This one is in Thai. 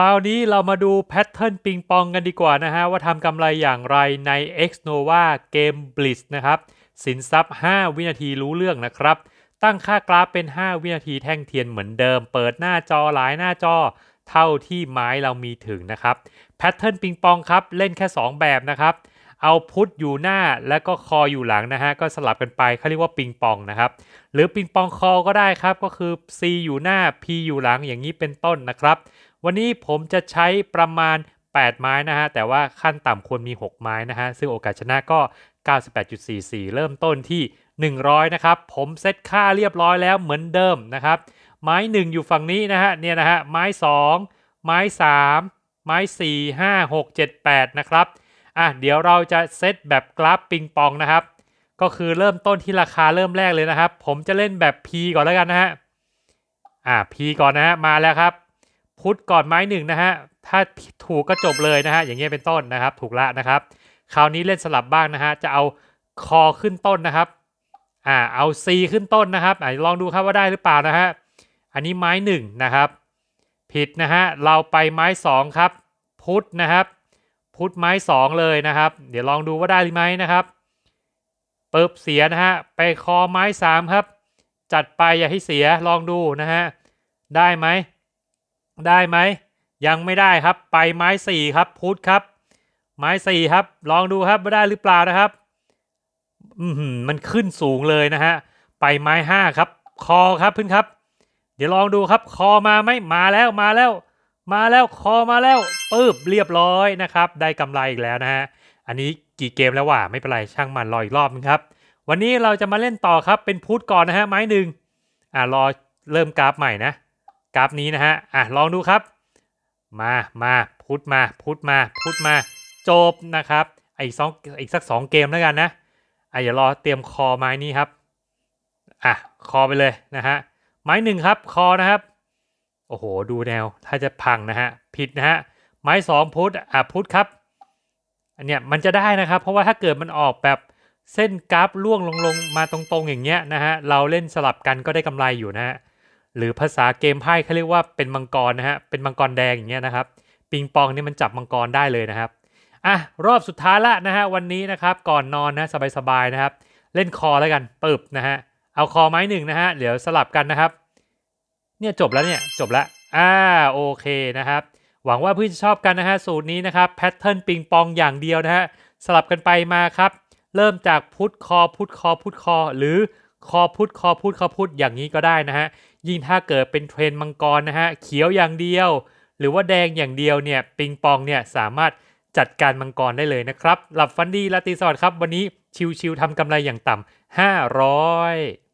ราวนี้เรามาดูแพทเทิร์นปิงปองกันดีกว่านะฮะ ว่าทำกำไรอย่างไรใน X Nova เกม Blitz นะครับ สินทรัพย์ 5 วินาทีรู้เรื่องนะครับ ตั้งค่ากราฟเป็น 5 วินาทีแท่งเทียนเหมือนเดิม เปิดหน้าจอหลายหน้าจอเท่าที่ไม้เรามีถึงนะครับแพทเทิร์นปิงปองครับ เล่นแค่ 2 แบบนะครับ เอาพุทอยู่หน้าแล้วก็คออยู่หลังนะฮะ ก็สลับกันไปเขาเรียกว่าปิงปองนะครับ หรือปิงปองคอก็ได้ครับ ก็คือ C อยู่หน้า P อยู่หลังอย่างนี้เป็นต้นนะครับ วันนี้ผมจะใช้ประมาณ 8 ไม้นะฮะ แต่ว่าขั้นต่ำควรมี 6 ไม้นะฮะ ซึ่งโอกาสชนะก็ 98.44 เริ่มต้นที่ 100 นะครับ ผมเซตค่าเรียบร้อยแล้วเหมือนเดิมนะครับ ไม้ 1 อยู่ฝั่งนี้นะฮะ เนี่ยนะฮะ ไม้ 2 ไม้ 3 ไม้ 4 5 6 7 8 นะครับ อะ เดี๋ยวเราจะเซตแบบกราฟปิงปองนะครับ ก็คือเริ่มต้นที่ราคาเริ่มแรกเลยนะครับ ผมจะเล่นแบบ P ก่อนแล้วกันนะฮะ อ่า P ก่อนนะฮะ มาแล้วครับ พุทธก่อนไม้หนึ่งนะฮะ ถ้าถูกก็จบเลยนะฮะ อย่างเงี้ยเป็นต้นนะครับ ถูกละนะครับ คราวนี้เล่นสลับบ้างนะฮะ จะเอาคอขึ้นต้นนะครับ อ่า เอา C ขึ้นต้นนะครับอลองดูครับว่าได้หรือเปล่านะฮะ อันนี้ไม้หนึ่งนะครับ ผิดนะฮะ เราไปไม้สองครับ พุทธนะครับ พุทธไม้สองเลยนะครับ เดี๋ยวลองดูว่าได้หรือไม่นะครับ เปิบเสียนะฮะ ไปคอไม้สามครับ จัดไปอย่าให้เสีย ลองดูนะฮะ ได้ไหม ได้ไหม ยังไม่ได้ครับ ไปไม้สี่ครับพุทธครับ ไม้สี่ครับ ลองดูครับว่าได้หรือเปล่านะครับ อืมมันขึ้นสูงเลยนะฮะ ไปไม้ห้าครับ คอครับเพื่อนครับ เดี๋ยวลองดูครับ คอมาไหมมาแล้วมาแล้ว มาแล้วคอมาแล้วปึ๊บเรียบร้อยนะครับ ได้กำไรอีกแล้วนะฮะอันนี้กี่เกมแล้วว่าไม่เป็นไรช่างมันรออีกรอบนึงครับ วันนี้เราจะมาเล่นต่อครับเป็นพุทธก่อนนะฮะไม้หนึ่งอ่ารอเริ่มกราฟใหม่นะ ราฟนี้นะฮะอะลองดูครับ มามาพุทธมาพุทธมาพุทธมาจบนะครับอีกสองอีกสักสองเกมแล้วกันนะอะอย่ารอเตรียมคอไม้นี้ครับอะคอไปเลยนะฮะไม้หนึ่งครับคอนะครับ โอ้โหดูแนวถ้าจะพังนะฮะผิดนะฮะไม้สองพุทธอะพุทธครับอันเนี้ยมันจะได้นะครับ เพราะว่าถ้าเกิดมันออกแบบเส้นกราฟล่วงลงลงมาตรงๆอย่างเงี้ยนะฮะเราเล่นสลับกันก็ได้กำไรอยู่นะฮะ หรือภาษาเกมไพ่เขาเรียกว่าเป็นมังกรนะฮะเป็นมังกรแดงอย่างเงี้ยนะครับปิงปองนี่มันจับมังกรได้เลยนะครับอะรอบสุดท้ายละนะฮะวันนี้นะครับก่อนนอนนะสบายๆนะครับ เล่นคอแล้วกันปึบนะฮะเอาคอไม้หนึ่งนะฮะเดี๋ยวสลับกันนะครับ เนี่ยจบแล้วเนี่ยจบแล้วอ่าโอเคนะครับ หวังว่าเพื่อนจะชอบกันนะฮะสูตรนี้นะครับแพทเทิร์นปิงปองอย่างเดียวนะฮะสลับกันไปมาครับ เริ่มจากพุทธคอพุทธคอพุทธคอ หรือ คอพุดคอพุดคอพุดอย่างนี้ก็ได้นะฮะยิ่งถ้าเกิดเป็นเทรนมังกรนะฮะเขียวอย่างเดียว หรือว่าแดงอย่างเดียวเนี่ยปิงปองเนี่ยสามารถจัดการมังกรได้เลยนะครับ หลับฟันดีลาตีสวัสดครับ วันนี้ชิวๆทำกำไรอย่างต่ำ500